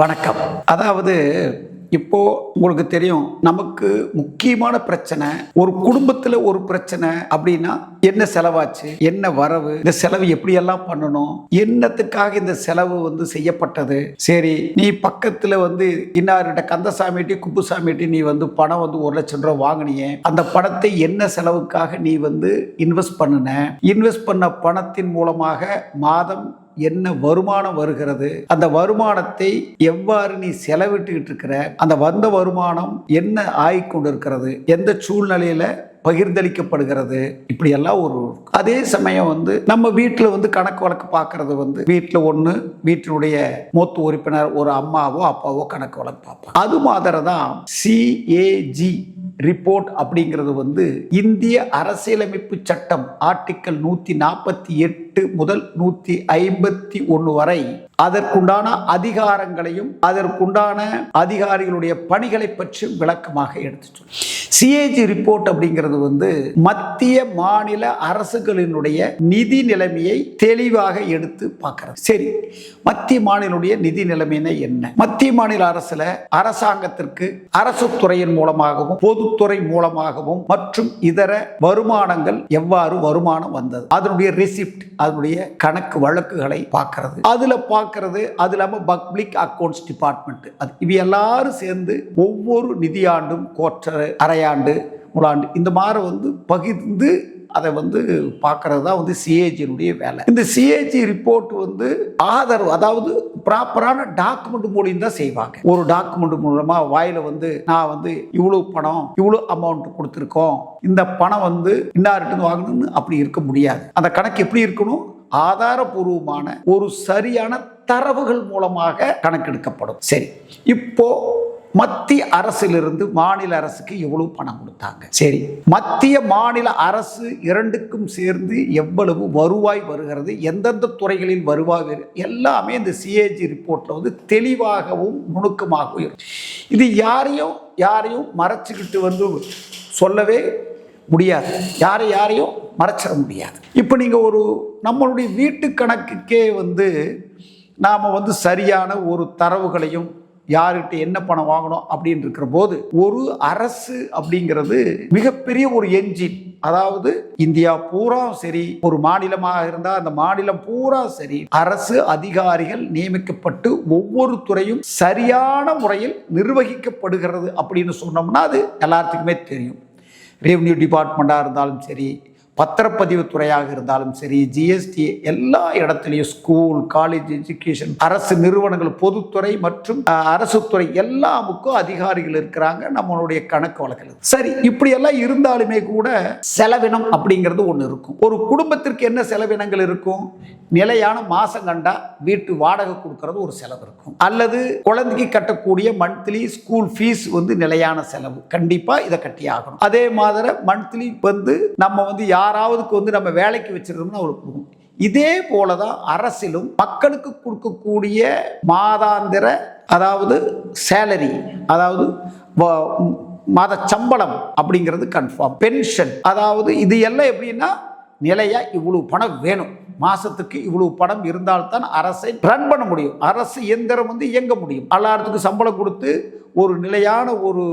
வணக்கம். அதாவது இப்போ உங்களுக்கு தெரியும் நமக்கு முக்கியமான பிரச்சனை ஒரு குடும்பத்துல ஒரு பிரச்சனை அப்படின்னா என்ன செலவாச்சு என்ன வரவு இந்த செலவு எப்படியெல்லாம் பண்ணணும் என்னத்துக்காக இந்த செலவு வந்து செய்யப்பட்டது? சரி நீ பக்கத்துல வந்து இன்னார்கிட்ட கந்தசாமிட்டி குப்புசாமிட்டி நீ வந்து பணம் வந்து ஒரு லட்சம் ரூபாய் வாங்கினியே அந்த பணத்தை என்ன செலவுக்காக நீ வந்து இன்வெஸ்ட் பண்ணுன? இன்வெஸ்ட் பண்ண பணத்தின் மூலமாக மாதம் என்ன வருமானம் வருகிறது? அந்த வருமானத்தை எவ்வாறு நீ செலவிட்டுக்கிட்டு இருக்கிற? அந்த வந்த வருமானம் என்ன ஆகிக்கொண்டு இருக்கிறது எந்த சூழ்நிலையில பகிர்ந்தளிக்கப்படுகிறது? இப்படி எல்லாம் ஒரு அதே சமயம் வந்து நம்ம வீட்டில் வந்து கணக்கு வழக்கு பார்க்கறது வந்து வீட்டில் ஒன்று வீட்டினுடைய மூத்த உறுப்பினர் ஒரு அம்மாவோ அப்பாவோ கணக்கு வழக்கு பார்ப்பாங்க. அது மாதிரி தான் சிஏஜி ரிப்போர்ட் அப்படிங்கிறது வந்து இந்திய அரசியலமைப்பு சட்டம் ஆர்டிக்கல் நூற்றி நாற்பத்தி எட்டு முதல் நூற்றி ஐம்பத்தி ஒன்று வரை அதற்குண்டான அதிகாரங்களையும் அதற்குண்டான அதிகாரிகளுடைய பணிகளை பற்றி விளக்கமாக எடுத்து சிஏஜி ரிப்போர்ட் அப்படிங்கிறது வந்து மத்திய மாநில அரசுகளினுடைய நிதி நிலைமையை தெளிவாக எடுத்து பார்க்கிறது. சரி மத்திய மாநிலுடைய நிதி நிலைமைனா என்ன? மத்திய மாநில அரசுல அரசாங்கத்திற்கு அரசு துறையின் மூலமாகவும் பொதுத்துறை மூலமாகவும் மற்றும் இதர வருமானங்கள் எவ்வாறு வருமானம் வந்தது? அதனுடைய ரிசிப்ட் அதனுடைய கணக்கு வழக்குகளை பார்க்கறது. அதுல பார்க்கறது அது இல்லாம பப்ளிக் அக்கௌண்ட்ஸ் டிபார்ட்மெண்ட் அது இவ எல்லாரும் சேர்ந்து ஒவ்வொரு நிதியாண்டும் கோற்ற தாயாண்டு முலாண்டு. இந்த மாதிரி வந்து பகிர்ந்து அதை வந்து பார்க்கறது தான் வந்து சிஏஜியினுடைய வேலை. இந்த சிஏஜி ரிப்போர்ட் வந்து ஆதரவு அதாவது ப்ராப்பரான டாக்குமெண்ட் மூலியம் தான் செய்வாங்க. ஒரு டாக்குமெண்ட் மூலமா வாயில வந்து நான் வந்து இவ்வளவு பணம் இவ்வளவு அமௌண்ட் கொடுத்துருக்கோம். இந்த பணம் வந்து இன்னார்கிட்ட வாங்கணும்னு அப்படி இருக்க முடியாது. அந்த கணக்கு எப்படி இருக்கணும்? ஆதாரபூர்வமான ஒரு சரியான தரவுகள் மூலமாக கணக்கெடுக்கப்படும். சரி. இப்போ மத்திய அரசிலிருந்து மாநில அரசுக்கு எவ்வளவு பணம் கொடுத்தாங்க? சரி. மத்திய மாநில அரசு இரண்டுக்கும் சேர்ந்து எவ்வளவு வருவாய் வருகிறது எந்தெந்த துறைகளில் வருவாய் வரு எல்லாமே இந்த சிஏஜி ரிப்போர்ட்ல வந்து தெளிவாகவும் நுணுக்கமாகவும் இருக்கும் இது யாரையும் யாரையும் மறைச்சிக்கிட்டு வந்து சொல்லவே முடியாது. யாரை யாரையும் மறைச்சிட முடியாது. இப்போ நீங்கள் ஒரு நம்மளுடைய வீட்டு கணக்குக்கே வந்து நாம் வந்து சரியான ஒரு தரவுகளையும் யார்கிட்ட என்ன பணம் வாங்கணும் அப்படின்னு இருக்கிற போது ஒரு அரசு அப்படிங்கிறது மிகப்பெரிய ஒரு என்ஜின் அதாவது இந்தியா பூரா சரி ஒரு மாநிலமாக இருந்தால் அந்த மாநிலம் பூரா சரி அரசு அதிகாரிகள் நியமிக்கப்பட்டு ஒவ்வொரு துறையும் சரியான முறையில் நிர்வகிக்கப்படுகிறது அப்படின்னு சொன்னோம்னா அது எல்லாத்துக்குமே தெரியும். ரெவன்யூ டிபார்ட்மெண்ட்டாக இருந்தாலும் சரி பத்திரப்பதிவுத்துறையாக இருந்தாலும் சரி ஜிஎஸ்டி எல்லா இடத்துலையும் ஸ்கூல் காலேஜ் எஜுகேஷன் அரசு நிறுவனங்கள் பொதுத்துறை மற்றும் அரசு துறை எல்லாமுக்கும் அதிகாரிகள் இருக்கிறாங்க. நம்மளுடைய கணக்கு வழக்கில். சரி இப்படி எல்லாம் இருந்தாலுமே கூட செலவினம் அப்படிங்கிறது ஒன்று இருக்கும். ஒரு குடும்பத்திற்கு என்ன செலவினங்கள் இருக்கும்? நிலையான மாசம் கண்டா வீட்டு வாடகை கொடுக்கறது ஒரு செலவு இருக்கும். அல்லது குழந்தைக்கு கட்டக்கூடிய மந்த்லி ஸ்கூல் ஃபீஸ் வந்து நிலையான செலவு. கண்டிப்பா இதை கட்டி ஆகணும் அதே மாதிரி மந்த்லி வந்து நம்ம வந்து யார் யாராவதுக்கு வந்து நம்ம வேலைக்கு வச்சிருந்தோம்னா அவருக்கு கொடுக்கணும் இதே போல தான் அரசிலும் மக்களுக்கு கொடுக்கக்கூடிய மாதாந்திர அதாவது சேலரி அதாவது வ- மாத சம்பளம் அப்படிங்கிறது கன்ஃபார்ம் பென்ஷன் அதாவது இது எல்லாம் எப்படின்னா நிலையா இவ்வளவு பணம் வேணும். மாசத்துக்கு இவ்வளவு பணம் இருந்தால்தான் அரசை ரன் பண்ண முடியும். அரசு இயந்திரம் வந்து இயங்க முடியும். எல்லாத்துக்கும் சம்பளம் கொடுத்து ஒரு நிலையான ஒரு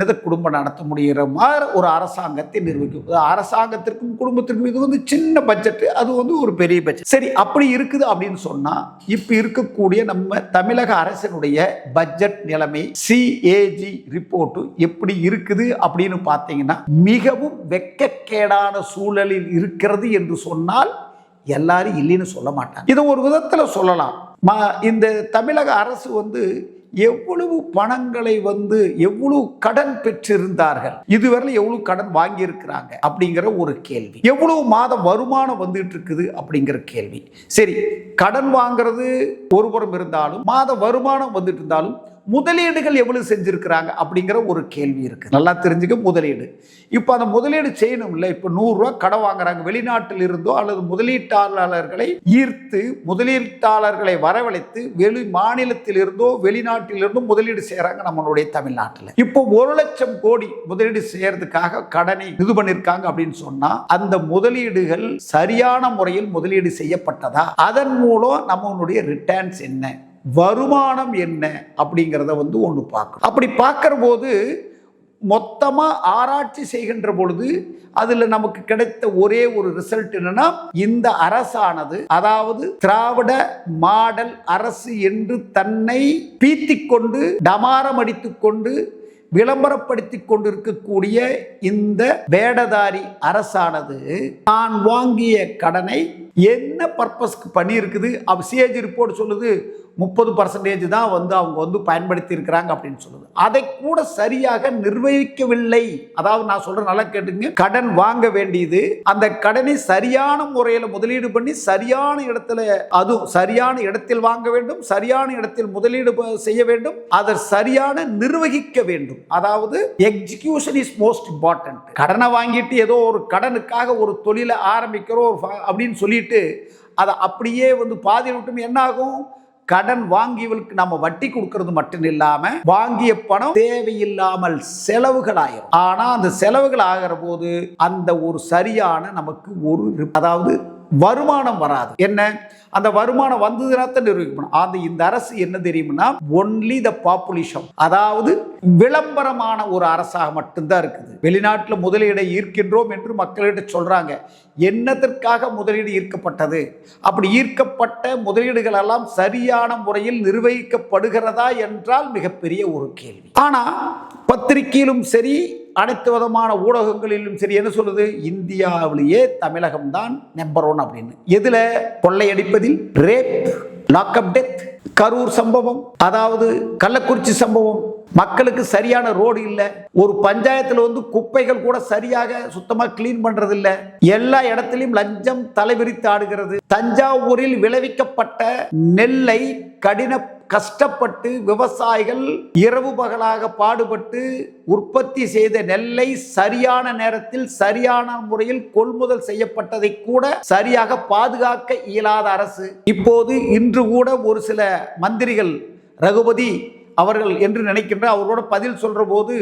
நித குடும்பம் நடத்த முடிகிற மாதிரி ஒரு அரசாங்கத்தை நிர்வகிக்கும். அரசாங்கத்திற்கும் குடும்பத்திற்கும் இது வந்து சின்ன பட்ஜெட் அது வந்து ஒரு பெரிய பட்ஜெட். சரி அப்படி இருக்குது அப்படின்னு சொன்னா இப்போ இருக்கக்கூடிய நம்ம தமிழக அரசினுடைய பட்ஜெட் நிலைமை சிஏஜி ரிப்போர்ட் எப்படி இருக்குது அப்படின்னு பார்த்தீங்கன்னா மிகவும் வெக்கக்கேடான சூழலில் இருக்கிறது என்று சொன்னால் எல்லாரும் இல்லைன்னு சொல்ல மாட்டாங்க. இதை ஒரு விதத்தில் சொல்லலாம். மா இந்த தமிழக அரசு வந்து எவ்வளவு பணங்களை வந்து எவ்வளவு கடன் பெற்றிருந்தார்கள்? இதுவரையில் எவ்வளவு கடன் வாங்கியிருக்கிறாங்க அப்படிங்கிற ஒரு கேள்வி. எவ்வளவு மாத வருமானம் வந்துட்டு இருக்குது அப்படிங்கிற கேள்வி. சரி கடன் வாங்குறது ஒருபுறம் இருந்தாலும் மாத வருமானம் வந்துட்டு இருந்தாலும் முதலீடுகள் எவ்வளவு செஞ்சிருக்கிறாங்க அப்படிங்கிற ஒரு கேள்வி இருக்கு. நல்லா தெரிஞ்சுக்க முதலீடு. இப்போ அந்த முதலீடு செய்யணும்ல இப்போ நூறுரூவா கடன் வாங்குறாங்க வெளிநாட்டில் இருந்தோ அல்லது முதலீட்டாளர்களை ஈர்த்து முதலீட்டாளர்களை வரவழைத்து வெளி மாநிலத்தில் இருந்தோ வெளிநாட்டில் இருந்தோ முதலீடு செய்கிறாங்க நம்மளுடைய தமிழ்நாட்டில். இப்போ ஒரு லட்சம் கோடி முதலீடு செய்யறதுக்காக கடனை இது பண்ணியிருக்காங்க அப்படின்னு சொன்னா அந்த முதலீடுகள் சரியான முறையில் முதலீடு செய்யப்பட்டதா? அதன் மூலம் நம்மளுடைய ரிட்டர்ன்ஸ் என்ன? வருமானம் என்ன அப்படிங்கிறத வந்து ஒன்று பார்க்கணும். அப்படி பார்க்குற போது மொத்தமாக ஆராய்ச்சி செய்கின்ற பொழுது அதில் நமக்கு கிடைத்த ஒரே ஒரு ரிசல்ட் என்னன்னா இந்த அரசானது அதாவது திராவிட மாடல் அரசு என்று தன்னை பீத்தி கொண்டு டமாரம் அடித்துக் கொண்டு விளம்பரப்படுத்தி கொண்டிருக்கக்கூடிய இந்த வேடதாரி அரசானது நான் வாங்கிய கடனை என்ன பர்பஸ்க்கு பண்ணியிருக்குது? அவ சிஏஜி ரிப்போர்ட் சொல்லுது முப்பது பர்சன்டேஜ் தான் வந்து அவங்க வந்து பயன்படுத்தி இருக்கிறாங்க அப்படின்னு சொல்லுது. அதை கூட சரியாக நிர்வகிக்கவில்லை. அதாவது நான் சொல்ற நல்லா கேட்டுங்க கடன் வாங்க வேண்டியது அந்த கடனை சரியான முறையில் முதலீடு பண்ணி சரியான இடத்துல அதுவும் சரியான இடத்தில் வாங்க வேண்டும் சரியான இடத்தில் முதலீடு ப- செய்ய வேண்டும் அதை சரியான நிர்வகிக்க வேண்டும். அதாவது எக்ஸிகியூஷன் இஸ் மோஸ்ட் இம்பார்ட்டன்ட் கடனை வாங்கிட்டு ஏதோ ஒரு கடனுக்காக ஒரு தொழிலை ஆரம்பிக்கிறோம் அப்படின்னு சொல்லிட்டு அதை அப்படியே வந்து பாதி விட்டும் என்ன ஆகும்? கடன் வாங்கியவளுக்கு நம்ம வட்டி கொடுக்கறது மட்டும் இல்லாம வாங்கிய பணம் தேவையில்லாமல் செலவுகள் ஆயிரும் ஆனா அந்த செலவுகள் ஆகிற போது அந்த ஒரு சரியான நமக்கு ஒரு அதாவது வருமானம் வராது. என்ன? அந்த வருமானம் வந்ததுனா தான் நிரூபிக்கணும். அந்த இந்த அரசு என்ன தெரியும்னா ஒன்லி த பாப்புலேஷன் அதாவது விளம்பரமான ஒரு அரசாக மட்டும்தான் இருக்குது. வெளிநாட்டில் முதலீடை ஈர்க்கின்றோம் என்று மக்களிடம் சொல்றாங்க. என்னதற்காக முதலீடு ஈர்க்கப்பட்டது? அப்படி ஈர்க்கப்பட்ட முதலீடுகள் எல்லாம் சரியான முறையில் நிர்வகிக்கப்படுகிறதா என்றால் மிகப்பெரிய ஒரு கேள்வி. ஆனால் பத்திரிகையிலும் சரி அனைத்து விதமான ஊடகங்களிலும் சரி என்ன சொல்லுது இந்தியாவிலேயே தமிழகம் தான் நம்பர் ஒன் அப்படின்னு. எதுல? கொள்ளையடிப்பதில் ரேப் லாக்அப் டெத் கரூர் சம்பவம் அதாவது கள்ளக்குறிச்சி சம்பவம். மக்களுக்கு சரியான ரோடு இல்லை. ஒரு பஞ்சாயத்தில் வந்து குப்பைகள் கூட சரியாக சுத்தமாக கிளீன் பண்றது இல்லை எல்லா இடத்துலையும் லஞ்சம் தலைவிரித்து ஆடுகிறது. தஞ்சாவூரில் விளைவிக்கப்பட்ட நெல்லை கடின கஷ்டப்பட்டு விவசாயிகள் இரவு பகலாக பாடுபட்டு உற்பத்தி செய்த நெல்லை சரியான நேரத்தில் சரியான முறையில் கொள்முதல் செய்யப்பட்டதை கூட சரியாக பாதுகாக்க இயலாத அரசு. இப்போது இன்று கூட ஒரு சில மந்திரிகள் ரகுபதி அவர்கள் என்று நினைக்கின்ற அவரோட பதில் சொல்ற போது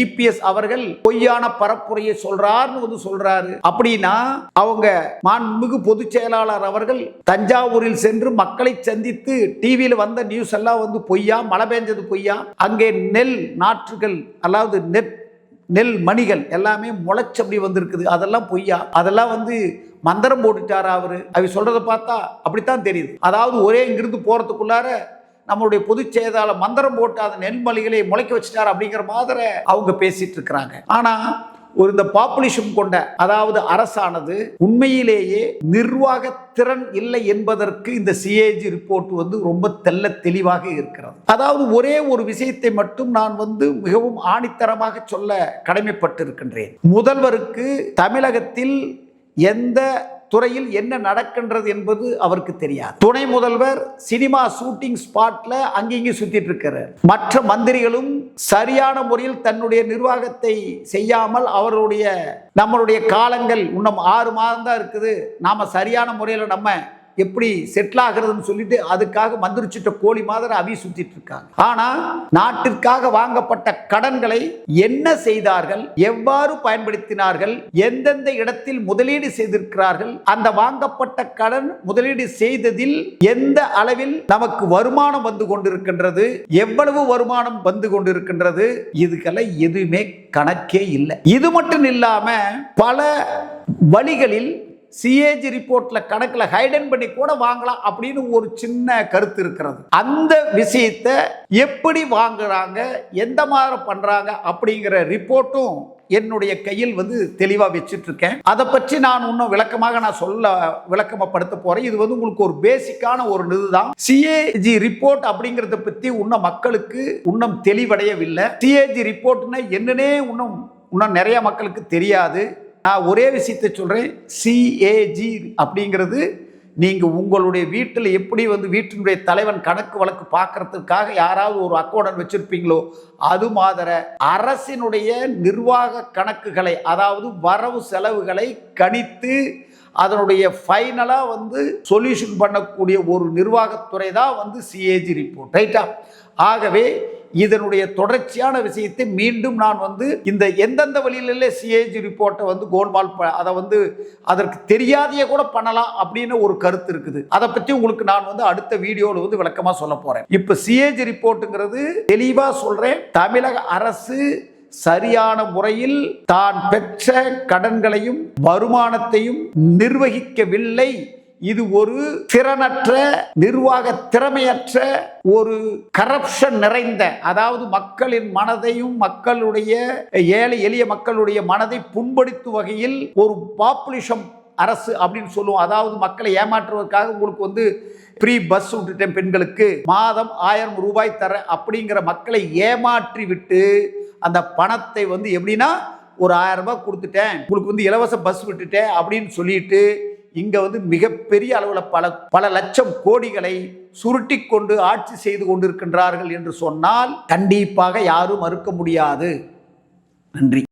இபிஎஸ் அவர்கள் பொய்யான பரப்புரையை சொல்றாருன்னு வந்து சொல்றாரு. அப்படின்னா அவங்க மாண்புமிகு பொதுச் செயலாளர் அவர்கள் தஞ்சாவூரில் சென்று மக்களை சந்தித்து டிவியில் வந்த நியூஸ் எல்லாம் வந்து பொய்யா மழை பெஞ்சது பொய்யா அங்கே நெல் நாற்றுகள் அதாவது நெற் நெல் மணிகள் எல்லாமே முளைச்சு அப்படி வந்திருக்குது. அதெல்லாம் பொய்யா. அதெல்லாம் வந்து மந்திரம் போட்டுட்டாரா அவரு? அவ சொல்றதை பார்த்தா அப்படித்தான் தெரியுது. அதாவது ஒரே இங்கிருந்து போறதுக்குள்ளார நம்மளுடைய பொதுச் செயலாளர் மந்திரம் போட்டு அந்த நெல்மலிகளை முளைக்க வச்சுட்டார் அப்படிங்கிற மாதிரி அவங்க பேசிட்டு இருக்கிறாங்க. ஆனா ஒரு இந்த பாப்புலேஷன் கொண்ட அதாவது அரசானது உண்மையிலேயே நிர்வாக திறன் இல்லை என்பதற்கு இந்த சிஏஜி ரிப்போர்ட் வந்து ரொம்ப தெல்ல தெளிவாக இருக்கிறது. அதாவது ஒரே ஒரு விஷயத்தை மட்டும் நான் வந்து மிகவும் ஆணித்தரமாக சொல்ல கடமைப்பட்டிருக்கின்றேன். முதல்வருக்கு தமிழகத்தில் எந்த துறையில் என்ன நடக்கின்றது என்பது அவருக்கு தெரியாது. துணை முதல்வர் சினிமா ஷூட்டிங் ஸ்பாட்ல அங்கேயும் சுத்திட்டு இருக்கிறார். மற்ற மந்திரிகளும் சரியான முறையில் தன்னுடைய நிர்வாகத்தை செய்யாமல் அவருடைய நம்மளுடைய காலங்கள் இன்னும் ஆறு மாதம் தான் இருக்குது. நாம சரியான முறையில் நம்ம எப்படி செட்டில் ஆகிறதுன்னு சொல்லிட்டு அதுக்காக மந்திரிச்சிட்ட கோழி மாதிரி அவி சுத்திட்டு இருக்காங்க. ஆனா நாட்டிற்காக வாங்கப்பட்ட கடன்களை என்ன செய்தார்கள்? எவ்வாறு பயன்படுத்தினார்கள்? எந்தெந்த இடத்தில் முதலீடு செய்திருக்கிறார்கள்? அந்த வாங்கப்பட்ட கடன் முதலீடு செய்ததில் எந்த அளவில் நமக்கு வருமானம் வந்து கொண்டிருக்கின்றது? எவ்வளவு வருமானம் வந்து கொண்டிருக்கின்றது? இதுக்கெல்லாம் எதுவுமே கணக்கே இல்லை. இது மட்டும் இல்லாம பல வழிகளில் சிஏஜி ரிப்போர்ட்ல கணக்குல ஹைடன் பண்ணி கூட வாங்கலாம் அப்படின்னு ஒரு சின்ன கருத்து இருக்கிறது. அந்த விஷயத்தை எப்படி வாங்குறாங்க எந்த மாதிரி பண்றாங்க அப்படிங்கிற ரிப்போர்ட்டும் என்னுடைய கையில் வந்து தெளிவா வச்சுட்டு இருக்கேன் அதை பற்றி நான் இன்னும் விளக்கமாக நான் சொல்ல விளக்கமப்படுத்த போறேன். இது வந்து உங்களுக்கு ஒரு பேசிக்கான ஒரு இதுதான். சிஏஜி ரிப்போர்ட் அப்படிங்கறத பத்தி இன்னும் மக்களுக்கு இன்னும் தெளிவடையவில்லை. சிஏஜி ரிப்போர்ட்னா என்னன்னே இன்னும் இன்னும் நிறைய மக்களுக்கு தெரியாது. நான் ஒரே விஷயத்தை சொல்கிறேன் சிஏஜி அப்படிங்கிறது நீங்கள் உங்களுடைய வீட்டில் எப்படி வந்து வீட்டினுடைய தலைவன் கணக்கு வழக்கு பார்க்கறதுக்காக யாராவது ஒரு அக்கௌண்ட் வச்சுருப்பீங்களோ அது மாதிரி அரசினுடைய நிர்வாக கணக்குகளை அதாவது வரவு செலவுகளை கணித்து அதனுடைய ஃபைனலாக வந்து சொல்யூஷன் பண்ணக்கூடிய ஒரு நிர்வாகத்துறை தான் வந்து சிஏஜி ரிப்போர்ட் ரைட்டா ஆகவே இதனுடைய தொடர்ச்சியான விஷயத்தை மீண்டும் நான் வந்து இந்த எந்தெந்த வழியில சிஏஜி ரிப்போர்ட்டை வந்து கோல்மால் அதை வந்து அதற்கு தெரியாதையே கூட பண்ணலாம் அப்படின்னு ஒரு கருத்து இருக்குது. அதை பற்றி உங்களுக்கு நான் வந்து அடுத்த வீடியோவில் வந்து விளக்கமாக சொல்ல போகிறேன் இப்போ சிஏஜி ரிப்போர்ட்டுங்கிறது தெளிவாக சொல்கிறேன் தமிழக அரசு சரியான முறையில் தான் பெற்ற கடன்களையும் வருமானத்தையும் நிர்வகிக்கவில்லை இது ஒரு திறனற்ற நிர்வாக திறமையற்ற ஒரு கரப்ஷன் நிறைந்த அதாவது மக்களின் மனதையும் மக்களுடைய ஏழை எளிய மக்களுடைய மனதை புண்படுத்தும் வகையில் ஒரு பாப்புலேஷன் அரசு அப்படின்னு சொல்லுவோம். அதாவது மக்களை ஏமாற்றுவதற்காக உங்களுக்கு வந்து ஃப்ரீ பஸ் விட்டுட்டேன் பெண்களுக்கு. மாதம் ஆயிரம் ரூபாய் தர அப்படிங்கிற மக்களை ஏமாற்றி விட்டு அந்த பணத்தை வந்து எப்படின்னா ஒரு ஆயிரம் ரூபாய் கொடுத்துட்டேன். உங்களுக்கு வந்து இலவச பஸ் விட்டுட்டேன் அப்படின்னு சொல்லிட்டு இங்க வந்து மிகப்பெரிய அளவில் பல பல லட்சம் கோடிகளை சுருட்டி கொண்டு ஆட்சி செய்து கொண்டிருக்கின்றார்கள் என்று சொன்னால் கண்டிப்பாக யாரும் மறுக்க முடியாது. நன்றி.